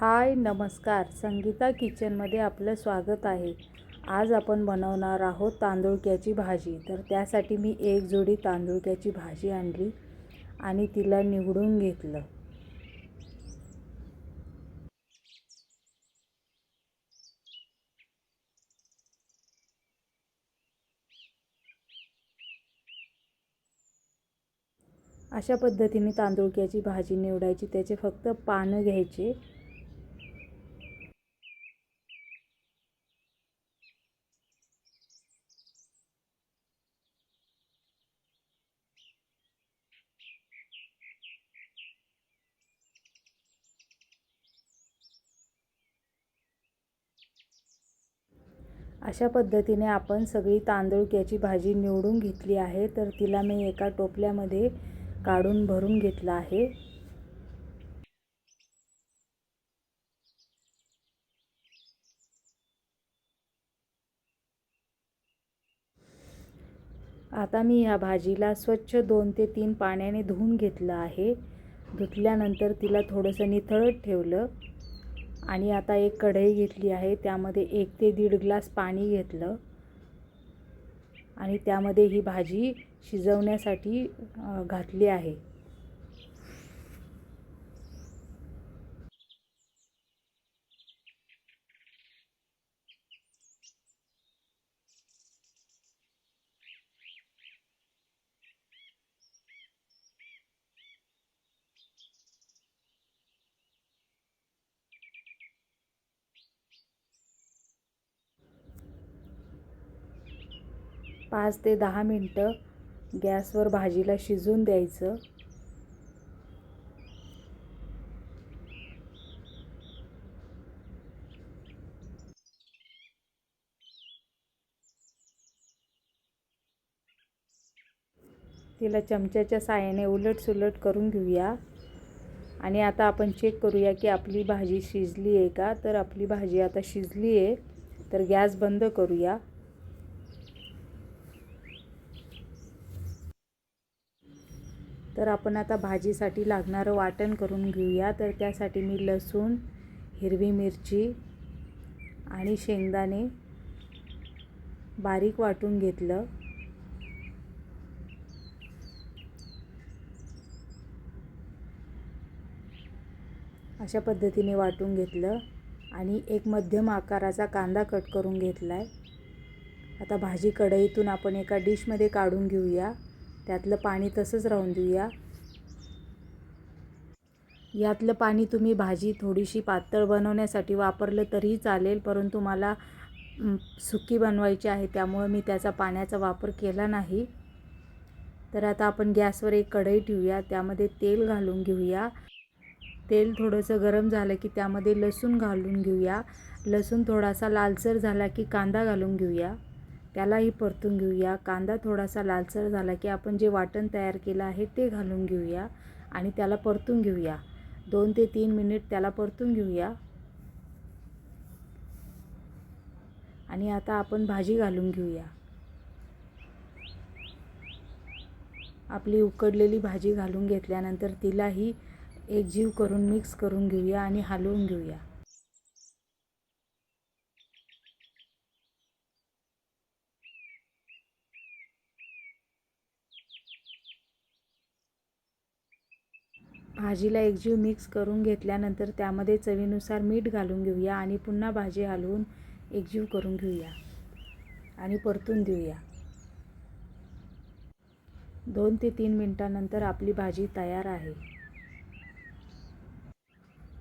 हाय नमस्कार. संगीता किचनमध्ये आपलं स्वागत आहे. आज आपण बनवणार आहोत तांदुळक्याची भाजी. तर त्यासाठी मी एक जोडी तांदुळक्याची भाजी आणली आणि तिला निवडून घेतलं. अशा पद्धतीने तांदुळक्याची भाजी निवडायची. त्याचे फक्त पानं घ्यायचे. अशा पद्धतीने आपण सगळी तांदूळक्याची भाजी निवडून घेतली आहे तर तिला मी एका टोपल्यामध्ये काढून भरून घेतलं आहे. आता मी ह्या भाजीला स्वच्छ दोन ते तीन पाण्याने धुवून घेतलं आहे. धुतल्यानंतर तिला थोडंसं निथळत ठेवलं. आणि आता एक कढई घेतली आहे त्यामध्ये एक ते दीड ग्लास पाणी घेतलं. आणि त्यामध्ये ही भाजी शिजवण्यासाठी घातली आहे. पाच ते दहा मिनटं गॅसवर भाजीला शिजून द्यायचं. तिला चमच्याच्या साहाय्याने उलट सुलट करून घेऊया. आणि आता आपण चेक करूया की आपली भाजी शिजली आहे का? तर आपली भाजी आता शिजली आहे तर गॅस बंद करूया. तर आपण आता भाजीसाठी लागणारं वाटण करून घेऊया. तर त्यासाठी मी लसूण हिरवी मिरची आणि शेंगदाणे बारीक वाटून घेतलं. अशा पद्धतीने वाटून घेतलं आणि एक मध्यम आकाराचा कांदा कट करून घेतला आहे आता भाजी कढईतून आपण एका डिशमध्ये काढून घेऊया. त्यातलं पाणी तसंच राहून देऊया. यातलं पाणी तुम्ही भाजी थोडीशी पातळ बनवण्यासाठी वापरलं तरीही चालेल परंतु मला सुकी बनवायची आहे त्यामुळं मी त्याचा पाण्याचा वापर केला नाही. तर आता आपण गॅसवर एक कढई ठेवूया त्यामध्ये तेल घालून घेऊया. तेल थोडंसं गरम झालं की त्यामध्ये लसूण घालून घेऊया. लसूण थोडासा लालसर झाला की कांदा घालून घेऊया. त्यालाही परतून घेऊया. कांदा थोडासा लालसर झाला की आपण जे वाटण तयार केलं आहे ते घालून घेऊया आणि त्याला परतून घेऊया. दोन ते तीन मिनिट त्याला परतून घेऊया. आणि आता आपण भाजी घालून घेऊया. आपली उकडलेली भाजी घालून घेतल्यानंतर तिलाही एकजीव करून मिक्स करून घेऊया आणि हलवून घेऊया. भाजीला एकजीव मिक्स करून घेतल्यानंतर त्यामध्ये चवीनुसार मीठ घालून घेऊया आणि पुन्हा भाजी हलवून एकजीव करून घेऊया आणि परतून देऊया. दोन ते तीन मिनटानंतर आपली भाजी तयार आहे.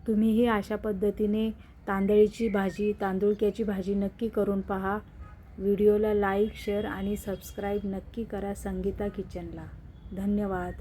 तुम्हीही अशा पद्धतीने तांदळीची भाजी तांदुळक्याची भाजी नक्की करून पहा. व्हिडिओला लाईक शेअर आणि सबस्क्राईब नक्की करा संगीता किचनला. धन्यवाद.